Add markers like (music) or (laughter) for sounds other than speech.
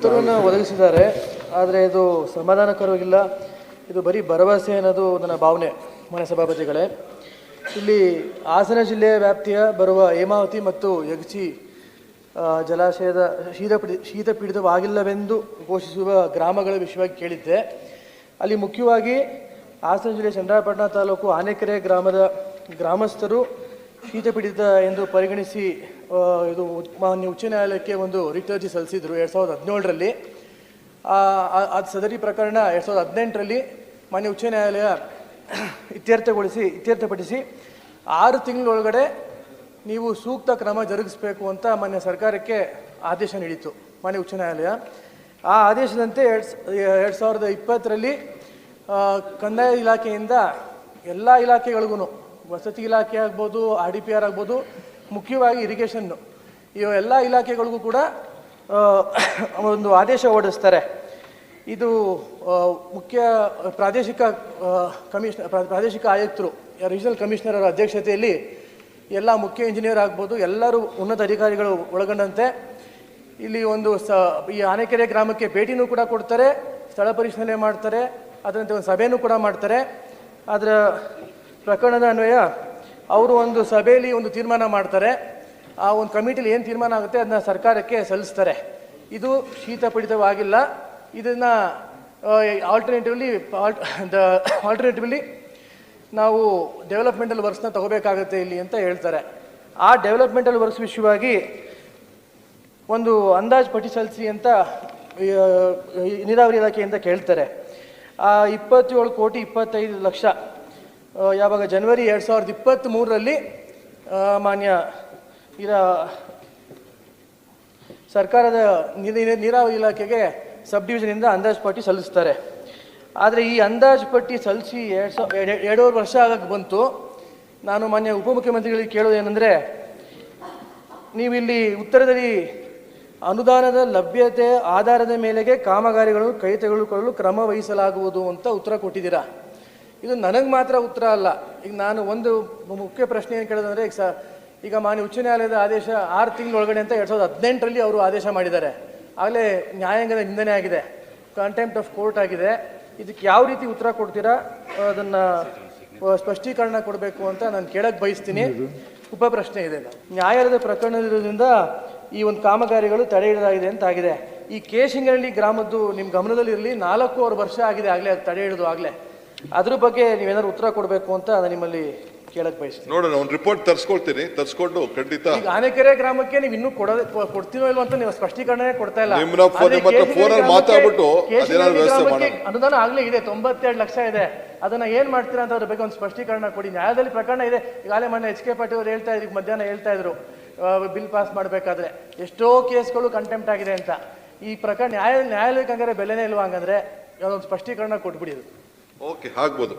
ಉತ್ತರವನ್ನು ಒದಗಿಸಿದ್ದಾರೆ, ಆದರೆ ಇದು ಸಮಾಧಾನಕರವಾಗಿಲ್ಲ ಇದು ಬರೀ ಭರವಸೆ ಅನ್ನೋದು ನನ್ನ ಭಾವನೆ ಮನೆ ಸಭಾಪತಿಗಳೇ. ಇಲ್ಲಿ ಹಾಸನ ಜಿಲ್ಲೆಯ ವ್ಯಾಪ್ತಿಯ ಬರುವ ಹೇಮಾವತಿ ಮತ್ತು ಯಗಚಿ ಜಲಾಶಯದ ಶೀತ ಪೀಡಿ ಶೀತ ಪೀಡಿತವಾಗಿಲ್ಲವೆಂದು ಘೋಷಿಸುವ ಗ್ರಾಮಗಳ ವಿಷಯವಾಗಿ ಕೇಳಿದ್ದೆ. ಅಲ್ಲಿ ಮುಖ್ಯವಾಗಿ ಹಾಸನ ಜಿಲ್ಲೆ ಚಂದ್ರಾಪಟ್ಟಣ ತಾಲೂಕು ಆನೆಕೆರೆ ಗ್ರಾಮದ ಗ್ರಾಮಸ್ಥರು ಶೀತಪೀಡಿತ ಎಂದು ಪರಿಗಣಿಸಿ ಇದು ಮಾನ್ಯ ಉಚ್ಚ ನ್ಯಾಯಾಲಯಕ್ಕೆ ಒಂದು ರಿಟ್ ಅರ್ಜಿ ಸಲ್ಲಿಸಿದ್ರು ಎರಡು ಸಾವಿರದ ಹದಿನೇಳರಲ್ಲಿ. ಅದು ಸದರಿ ಪ್ರಕರಣ ಎರಡು ಸಾವಿರದ ಹದಿನೆಂಟರಲ್ಲಿ ಮಾನ್ಯ ಉಚ್ಚ ನ್ಯಾಯಾಲಯ (clears throat) ಇತ್ಯರ್ಥಗೊಳಿಸಿ, ಇತ್ಯರ್ಥಪಡಿಸಿ ಆರು ತಿಂಗಳೊಳಗಡೆ ನೀವು ಸೂಕ್ತ ಕ್ರಮ ಜರುಗಿಸಬೇಕು ಅಂತ ಮಾನ್ಯ ಸರ್ಕಾರಕ್ಕೆ ಆದೇಶ ನೀಡಿತು ಮಾನ್ಯ ಉಚ್ಚ ನ್ಯಾಯಾಲಯ. ಆ ಆದೇಶದಂತೆ ಎರಡು ಎರಡು ಸಾವಿರದ ಇಪ್ಪತ್ತರಲ್ಲಿ ಕಂದಾಯ ಇಲಾಖೆಯಿಂದ ಎಲ್ಲ ಇಲಾಖೆಗಳಿಗೂ ವಸತಿ ಇಲಾಖೆ ಆಗ್ಬೋದು, ಆರ್ ಡಿ ಪಿ ಆರ್ ಆಗ್ಬೋದು ಮುಖ್ಯವಾಗಿ ಇರಿಗೇಷನ್ನು ಇವು ಎಲ್ಲ ಇಲಾಖೆಗಳಿಗೂ ಕೂಡ ಒಂದು ಆದೇಶ ಹೊರಡಿಸ್ತಾರೆ. ಇದು ಮುಖ್ಯ ಪ್ರಾದೇಶಿಕ ಕಮಿಷನ್ ಪ್ರಾದೇಶಿಕ ಆಯುಕ್ತರು ರೀಜನಲ್ ಕಮಿಷನರ್ ಅಧ್ಯಕ್ಷತೆಯಲ್ಲಿ ಎಲ್ಲ ಮುಖ್ಯ ಇಂಜಿನಿಯರ್ ಆಗ್ಬೋದು, ಎಲ್ಲರೂ ಉನ್ನತ ಅಧಿಕಾರಿಗಳು ಒಳಗೊಂಡಂತೆ ಇಲ್ಲಿ ಒಂದು ಸ, ಈ ಆನೆಕೆರೆ ಗ್ರಾಮಕ್ಕೆ ಭೇಟಿನೂ ಕೂಡ ಕೊಡ್ತಾರೆ, ಸ್ಥಳ ಪರಿಶೀಲನೆ ಮಾಡ್ತಾರೆ, ಅದರಂತೆ ಒಂದು ಸಭೆನೂ ಕೂಡ ಮಾಡ್ತಾರೆ. ಅದರ ಪ್ರಕರಣದ ಅನ್ವಯ ಅವರು ಒಂದು ಸಭೆಯಲ್ಲಿ ಒಂದು ತೀರ್ಮಾನ ಮಾಡ್ತಾರೆ. ಆ ಒಂದು ಕಮಿಟಿಲಿ ಏನು ತೀರ್ಮಾನ ಆಗುತ್ತೆ ಅದನ್ನ ಸರ್ಕಾರಕ್ಕೆ ಸಲ್ಲಿಸ್ತಾರೆ. ಇದು ಶೀತಪಡಿತವಾಗಿಲ್ಲ. ಇದನ್ನು ಆಲ್ಟರ್ನೇಟಿವ್ಲಿ ದ ಆಲ್ಟರ್ನೇಟಿವ್ಲಿ ನಾವು ಡೆವಲಪ್ಮೆಂಟಲ್ ವರ್ಕ್ಸ್ನ ತಗೋಬೇಕಾಗುತ್ತೆ ಇಲ್ಲಿ ಅಂತ ಹೇಳ್ತಾರೆ. ಆ ಡೆವಲಪ್ಮೆಂಟಲ್ ವರ್ಕ್ಸ್ ವಿಷಯವಾಗಿ ಒಂದು ಅಂದಾಜು ಪಟ್ಟಿ ಸಲ್ಲಿಸಿ ಅಂತ ನೀರಾವರಿ ಇಲಾಖೆಯಿಂದ ಕೇಳ್ತಾರೆ. ಆ ಇಪ್ಪತ್ತೇಳು ಕೋಟಿ ಇಪ್ಪತ್ತೈದು ಲಕ್ಷ ಯಾವಾಗ ಜನವರಿ ಎರಡು ಸಾವಿರದ ಇಪ್ಪತ್ತ್ಮೂರರಲ್ಲಿ ಮಾನ್ಯ ಇರ, ಸರ್ಕಾರದ ನೀರಿ- ನೀರಾವರಿ ಇಲಾಖೆಗೆ ಸಬ್ ಡಿವಿಷನಿಂದ ಅಂದಾಜು ಪಟ್ಟಿ ಸಲ್ಲಿಸ್ತಾರೆ. ಆದರೆ ಈ ಅಂದಾಜು ಪಟ್ಟಿ ಸಲ್ಲಿಸಿ ಎರಡು ಸಾವಿರ ಎರಡೂವರೆ ವರ್ಷ ಆಗಕ್ಕೆ ಬಂತು. ನಾನು ಮಾನ್ಯ ಉಪಮುಖ್ಯಮಂತ್ರಿಗಳಿಗೆ ಕೇಳೋದು ಏನಂದರೆ, ನೀವಿಲ್ಲಿ ಉತ್ತರದಲ್ಲಿ ಅನುದಾನದ ಲಭ್ಯತೆ, ಆಧಾರದ ಮೇಲೆಗೆ ಕಾಮಗಾರಿಗಳನ್ನು ಕೈ ತೆಗೆದುಕೊಳ್ಳಲು ಕ್ರಮ ವಹಿಸಲಾಗುವುದು ಅಂತ ಉತ್ತರ ಕೊಟ್ಟಿದ್ದೀರಾ? ಇದು ನನಗೆ ಮಾತ್ರ ಉತ್ತರ ಅಲ್ಲ. ಈಗ ನಾನು ಒಂದು ಮುಖ್ಯ ಪ್ರಶ್ನೆ ಏನು ಕೇಳೋದಂದ್ರೆ, ಈಗ ಸ, ಈಗ ಮಾನ್ಯ ಉಚ್ಚ ನ್ಯಾಯಾಲಯದ ಆದೇಶ ಆರು ತಿಂಗಳೊಳಗಡೆ ಅಂತ ಎರಡು ಸಾವಿರದ ಹದಿನೆಂಟರಲ್ಲಿ ಅವರು ಆದೇಶ ಮಾಡಿದ್ದಾರೆ. ಆಗಲೇ ನ್ಯಾಯಾಂಗದ ನಿಂದನೆ ಆಗಿದೆ. ಕಂಟೆಂಪ್ಟ್ ಆಫ್ ಕೋರ್ಟ್ ಆಗಿದೆ. ಇದಕ್ಕೆ ಯಾವ ರೀತಿ ಉತ್ತರ ಕೊಡ್ತೀರಾ? ಅದನ್ನು ಸ್ಪಷ್ಟೀಕರಣ ಕೊಡಬೇಕು ಅಂತ ನಾನು ಕೇಳಕ್ಕೆ ಬಯಸ್ತೀನಿ. ಉಪ ಪ್ರಶ್ನೆ ಇದೆ. ನ್ಯಾಯಾಲಯದ ಪ್ರಕರಣದಿರೋದ್ರಿಂದ ಈ ಒಂದು ಕಾಮಗಾರಿಗಳು ತಡೆ ಹಿಡಿದಾಗಿದೆ ಅಂತ ಆಗಿದೆ. ಈ ಕೇಶಿಂಗನಹಳ್ಳಿ ಗ್ರಾಮದ್ದು ನಿಮ್ಮ ಗಮನದಲ್ಲಿರಲಿ, ನಾಲ್ಕೂವರೆ ವರ್ಷ ಆಗಿದೆ ಆಗಲೇ ಅದು ತಡೆ ಹಿಡಿದು ಆಗಲೇ. ಅದ್ರ ಬಗ್ಗೆ ನೀವೇನಾದ್ರು ಉತ್ತರ ಕೊಡಬೇಕು ಅಂತ ನಾನು ನಿಮ್ಮಲ್ಲಿ ಕೇಳಕ್ ಬಯಸ್ತೀನಿ. ನೋಡೋಣ ಒಂದು ರಿಪೋರ್ಟ್ ತರಿಸ್ಕೊಳ್ತೀನಿ. ತರಿಸ್ಕೊಂಡು ಖಂಡಿತ ಈಗ ಆನೆಕೆರೆ ಗ್ರಾಮಕ್ಕೆ ನೀವು ಇನ್ನೂ ಕೊಡೋದೇ ಕೊ- ಕೊಡ್ತೀನೋ ಇಲ್ವೋ ಅಂತ ನೀವು ಸ್ಪಷ್ಟೀಕರಣನೇ ಕೊಡ್ತಾ ಇಲ್ಲ. ಆದ್ರೆ ನಿಮ್ಮ ಹತ್ರ ಕೇಶಿಂಗನಹಳ್ಳಿ ಫೋನಲ್ಲಿ ಗ್ರಾಮಕ್ಕೆ- ಮಾತಾಡ್ಬಿಟ್ಟು ಅದೇನಾದ್ರು ವ್ಯವಸ್ಥೆ ಗ್ರಾಮಕ್ಕೆ ಮಾಡೋಣ. ಅನುದಾನ ಆಗ್ಲೇ ಇದೆ ತೊಂಬತ್ತೆರಡು ಲಕ್ಷ ಇದೆ. ಅದನ್ನ ಏನ್ ಮಾಡ್ತೀರಾ ಅಂತ ಅದ್ರ ಬಗ್ಗೆ ಒಂದು ಸ್ಪಷ್ಟೀಕರಣ ಕೊಡಿ. ನ್ಯಾಯದಲ್ಲಿ ಪ್ರಕರಣ ಇದೆ. ಈಗಾಗಲೇ ಮೊನ್ನೆ ಎಚ್ ಕೆ ಪಾಟೀಲ್ ಅವರು ಹೇಳ್ತಾ ಇದ್ರು ಮಧ್ಯಾಹ್ನ ಹೇಳ್ತಾ ಇದ್ರು. ಬಿಲ್ ಪಾಸ್ ಮಾಡಬೇಕಾದ್ರೆ. ಎಷ್ಟೋ ಕೇಸ್ಗಳು ಕಂಟೆಂಪ್ಟ್ ಆಗಿದೆ ಅಂತ. ಈ ಪ್ರಕರಣ ನ್ಯಾಯ ನ್ಯಾಯಾಲಯಕ್ಕೆ ಹಂಗಾರೆ ಬೆಲೆನೇ ಇಲ್ವಾ ಹಂಗಂದ್ರೆ ಒಂದು ಸ್ಪಷ್ಟೀಕರಣ ಕೊಟ್ಬಿಡಿ ಇದು. ಓಕೆ ಆಗ್ಬೋದು